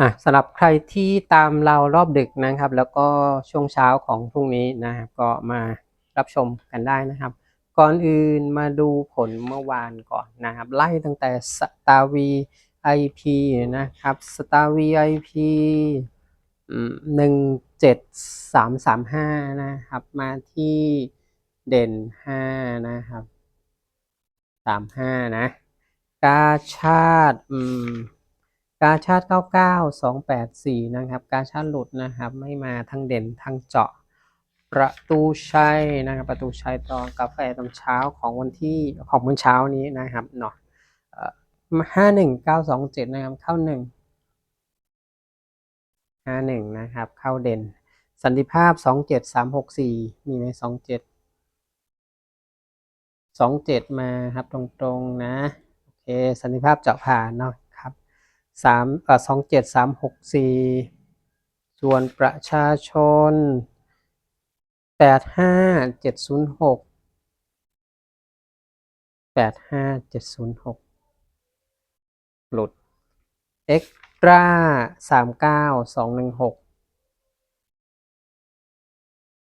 อะสำหรับใครที่ตามเรารอบดึกนะครับ แล้วก็ช่วงเช้าของพรุ่งนี้นะครับก็มารับชมกันได้นะครับ ก่อนอื่นมาดูผลเมื่อวานก่อนนะครับ ไล่ตั้งแต่สตาวีไอพีนะครับสตาวีไอพีหนึ่งเจ็ดสามสามห้านะครับ มาที่เด่นห้านะครับสามห้านะ กาชาติอืม กาชาติ 99 284 นะครับ กาชาติหลุดนะครับ ไม่มาทั้งเด่นทั้งเจาะ ประตูชัยนะครับ ประตูชัยตอนกาแฟตอนเช้าของวันที่ของมื้อเช้านี้นะครับเนาะห้าหนึ่งเก้าสองเจ็ดนะครับ เข้าหนึ่งห้าหนึ่งนะครับ เข้าเด่น สันติภาพสองเจ็ดสามหกสี่มีไหมสองเจ็ดสองเจ็ดมาครับตรงๆนะ โอเค สันติภาพเจาะผ่านเนาะ สามอ่อสองเจ็ดสามหกสี่ส่วนประชาชนแปดห้าเจ็ดศูนย์หกแปดห้าเจ็ดศูนย์หกหลุดเอ็กตร้าสามเก้าสองหนึ่งหก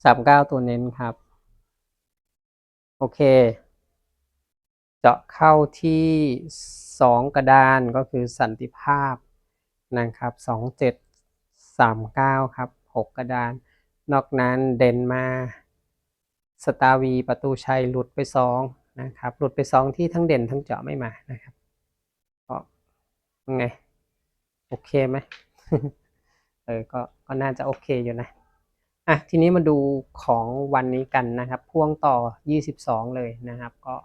สามเก้าตัวเน้นครับ โอเค เจาะเข้าที่สองกระดานก็คือสันติภาพนะครับสองเจ็ดสามเก้าครับหกกระดาน นอกนั้นเด่นมา สตาร์วีประตูชัยหลุดไปสองนะครับ หลุดไปสองที่ทั้งเด่นทั้งเจาะไม่มานะครับก็ยังไง โอเคไหมเออก็ก็น่าจะโอเคอยู่นะอะทีนี้มาดูของวันนี้กันนะครับ พ่วงต่อ 22 เลยนะครับ ก็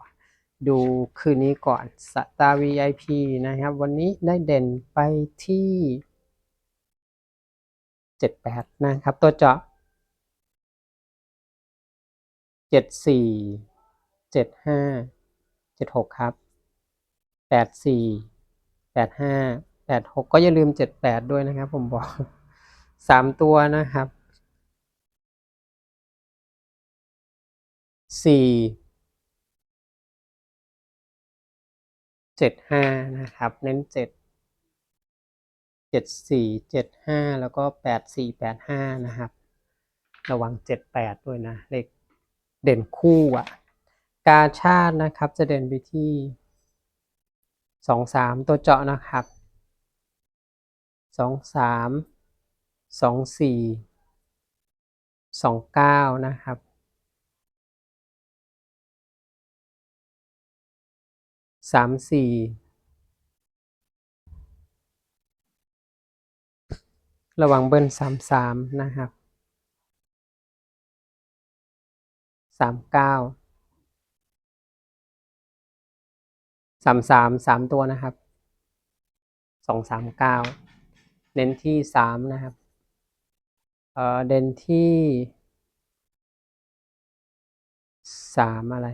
ดูคืนนี้ก่อนสตาร์ VIP นะครับ วันนี้ได้เด่นไปที่ 78 นะครับ ตัวเจาะ 74 75 76 ครับ 84 85 86 ก็อย่าลืม 78 ด้วยนะครับ ผมบอก 3 ตัวนะครับสี่ เจ็ดห้านะครับ เน้นเจ็ดเจ็ดสี่เจ็ดห้าแล้วก็แปดสี่แปดห้านะครับ ระวังเจ็ดแปดด้วยนะ เลขเด่นคู่อะ กาชาตินะครับจะเด่นไปที่สองสามตัวเจาะนะครับสองสามสองสี่สองเก้านะครับ สามสี่ระวังเบิ้ลสามสามนะครับสามเก้าสามสามสามตัวนะครับสองสามเก้าเน้นที่สามนะครับเอ่อเด่นที่สามอะไร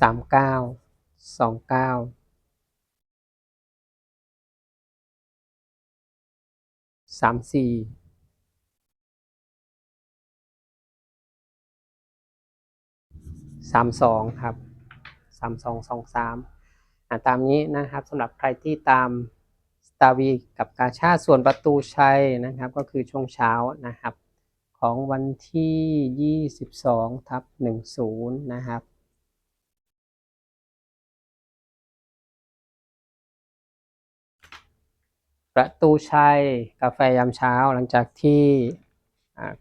สามเก้าสองเก้าสามสี่สามสองครับสามสองสองสามตามนี้นะครับสำหรับใครที่ตามสตาวีกับกาชาส่วนประตูชัยนะครับ ก็คือช่วงเช้านะครับ ของวันที่ยี่สิบสองทับหนึ่งศูนย์นะครับ ประตูชัยกาแฟยามเช้าหลังจากที่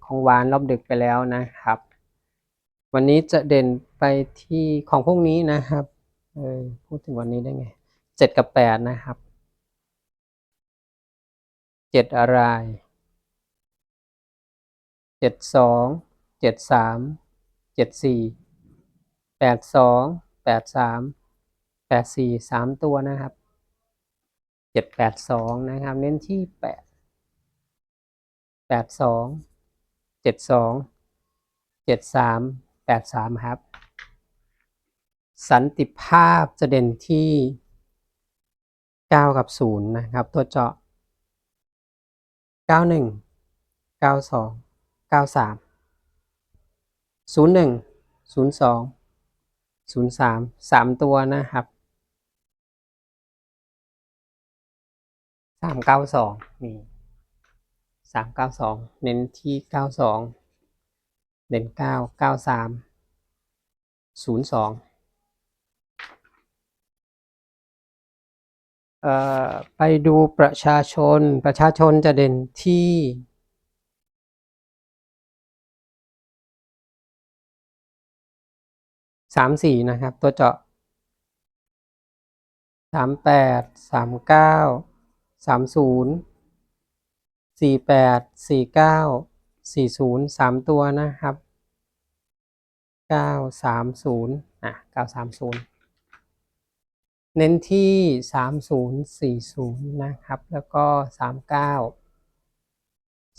ของหวานรอบดึกไปแล้วนะครับ วันนี้จะเด่นไปที่ของพวกนี้นะครับเออพูดถึงวันนี้ได้ไงเจ็ดกับแปดนะครับเจ็ดอะไรเจ็ดสองเจ็ดสามเจ็ดสี่แปดสองแปดสามแปดสี่สามตัวนะครับ จ็ดแปดสองนะครับ เน้นที่แปดแปดสองเจ็ดสองเจ็ดสามแปดสามครับ สันติภาพจะเด่นที่เก้ากับศูนย์นะครับ ตัวเจาะเก้าหนึ่งเก้าสองเก้าสามศูนย์หนึ่งศูนย์สองศูนย์สามสามตัวนะครับ สามเก้าสองมีสามเก้าสองเน้นที่เก้าสองเน้นเก้าเก้าสามศูนย์สองเอ่อไปดูประชาชนประชาชนจะเด่นที่สามสี่นะครับ ตัวเจาะสามแปดสามเก้า สามศูนย์สี่แปดสี่เก้าสี่ศูนย์สามตัวนะครับเก้าสามศูนย์อะเก้าสามศูนย์เน้นที่สามศูนย์สี่ศูนย์นะครับ แล้วก็สามเก้า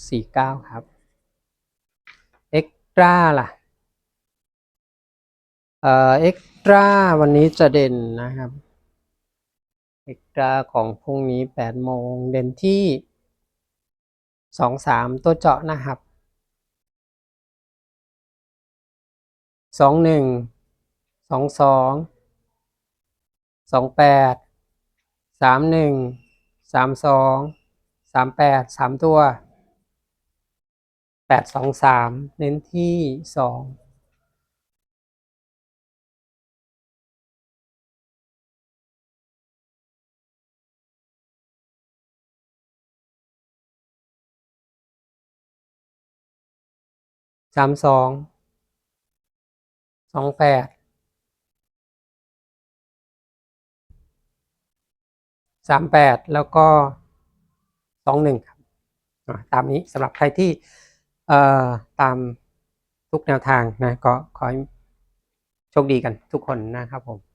สี่เก้าครับเอ็กตร้าล่ะเอ่อเอ็กตร้าวันนี้จะเด่นนะครับ เอกตราของพรุ่งนี้8โมงเด่นที่ 2-3 ตัวเจาะนะครับ 2-1 2-2 2-8 3-1 3-2 3-8 3 ตัว 8-2-3 เน้นที่ 2 สามสองสองแปดสามแปดแล้วก็สองหนึ่งครับตามนี้สำหรับใครที่ตามทุกแนวทางนะก็ขอให้โชคดีกันทุกคนนะครับผม